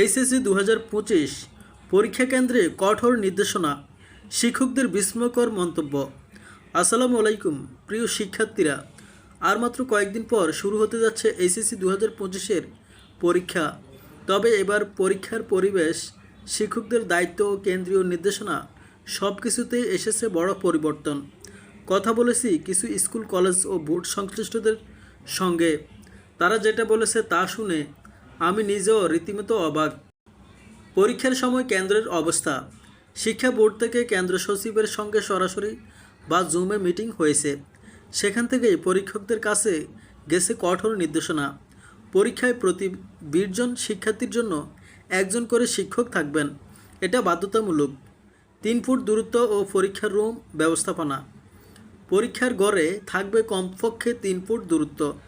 HSC দু হাজার পঁচিশ পরীক্ষা কেন্দ্রে কঠোর নির্দেশনা, শিক্ষকদের বিস্ময়কর মন্তব্য। আসসালামু আলাইকুম, প্রিয় শিক্ষার্থীরা, আর মাত্র কয়েকদিন পর শুরু হতে যাচ্ছে এইচএসসি দু হাজার পঁচিশের পরীক্ষা। তবে এবার পরীক্ষার পরিবেশ, শিক্ষকদের দায়িত্ব ও কেন্দ্রীয় নির্দেশনা সব কিছুতেই এসেছে বড় পরিবর্তন। কথা বলেছি কিছু স্কুল, কলেজ ও বোর্ড সংশ্লিষ্টদের সঙ্গে। তারা যেটা বলেছে তা শুনে আমি নিজেও রীতিমতো অবাক। পরীক্ষার সময় কেন্দ্রের অবস্থা। শিক্ষা বোর্ড থেকে কেন্দ্র সচিবের সঙ্গে সরাসরি বা জুমে মিটিং হয়েছে। সেখান থেকেই পরীক্ষকদের কাছে গেছে কঠোর নির্দেশনা। পরীক্ষায় প্রতি বিশজন শিক্ষার্থীর জন্য একজন করে শিক্ষক থাকবেন। এটা বাধ্যতামূলক। তিন ফুট দূরত্ব ও পরীক্ষার রুম, ব্যবস্থাপনা। পরীক্ষার গড়ে থাকবে কমপক্ষে তিন ফুট দূরত্ব।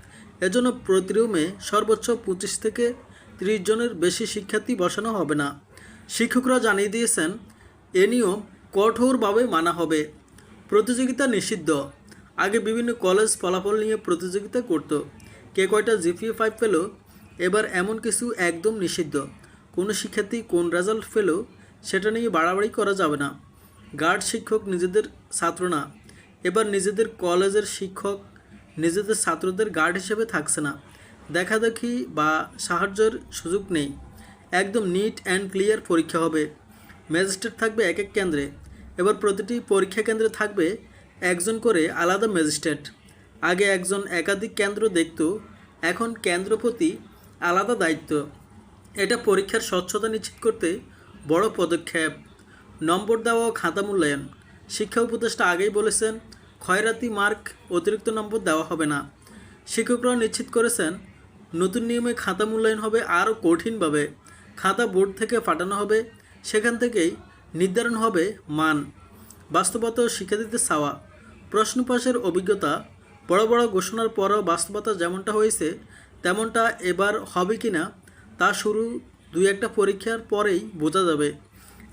এজন্য প্রতি রুমে সর্বোচ্চ পঁচিশ থেকে ত্রিশ জনের বেশি শিক্ষার্থী বসানো হবে না। শিক্ষকরা জানিয়ে দিয়েছেন, এ নিয়ম কঠোরভাবে মানা হবে। প্রতিযোগিতা নিষিদ্ধ। আগে বিভিন্ন কলেজ ফলাফল নিয়ে প্রতিযোগিতা করত। কে কয়টা জিপিএ ফাইভ পেল, এবার এমন কিছু একদম নিষিদ্ধ। কোনো শিক্ষার্থী কোন রেজাল্ট পেল, সেটা নিয়ে বাড়াবাড়ি করা যাবে না। গার্ড শিক্ষক নিজেদের ছাত্র না। এবার নিজেদের কলেজের শিক্ষক নিজেদের ছাত্রদের গার্ড হিসেবে থাকছে না। দেখাদেখি বা সাহায্যের সুযোগ নেই। একদম নিট অ্যান্ড ক্লিয়ার পরীক্ষা হবে। ম্যাজিস্ট্রেট থাকবে এক এক কেন্দ্রে। এবার প্রতিটি পরীক্ষা কেন্দ্রে থাকবে একজন করে আলাদা ম্যাজিস্ট্রেট আগে একজন একাধিক কেন্দ্র দেখত, এখন কেন্দ্র প্রতি আলাদা দায়িত্ব। এটা পরীক্ষার স্বচ্ছতা নিশ্চিত করতে বড় পদক্ষেপ। নম্বর দেওয়া ও খাতা মূল্যায়ন। শিক্ষা উপদেষ্টা আগেই বলেছেন ক্ষয়রাতি মার্ক অতিরিক্ত নম্বর দেওয়া হবে না। শিক্ষকরা নিশ্চিত করেছেন, নতুন নিয়মে খাতা মূল্যায়ন হবে আরও কঠিনভাবে। খাতা বোর্ড থেকে ফাটানো হবে, সেখান থেকেই নির্ধারণ হবে মান। বাস্তবতা শিক্ষার্থীদের চাওয়া। প্রশ্ন পাশের অভিজ্ঞতা, বড় বড় ঘোষণার পরও বাস্তবতা যেমনটা হয়েছে, তেমনটা এবার হবে কি না তা শুরু দুই একটা পরীক্ষার পরেই বোঝা যাবে।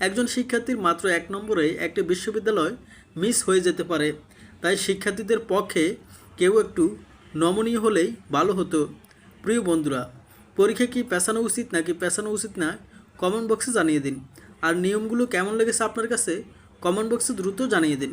একজন শিক্ষার্থীর মাত্র এক নম্বরে একটি বিশ্ববিদ্যালয় মিস হয়ে যেতে পারে। তাই শিক্ষার্থীদের পক্ষে কেউ একটু নমনীয় হলেই ভালো হতো। প্রিয় বন্ধুরা, পরীক্ষা কি পেছানো উচিত নাকি পেছানো উচিত না কমেন্ট বক্সে জানিয়ে দিন। আর নিয়মগুলো কেমন লেগেছে আপনার কাছে কমেন্ট বক্সে দ্রুত জানিয়ে দিন।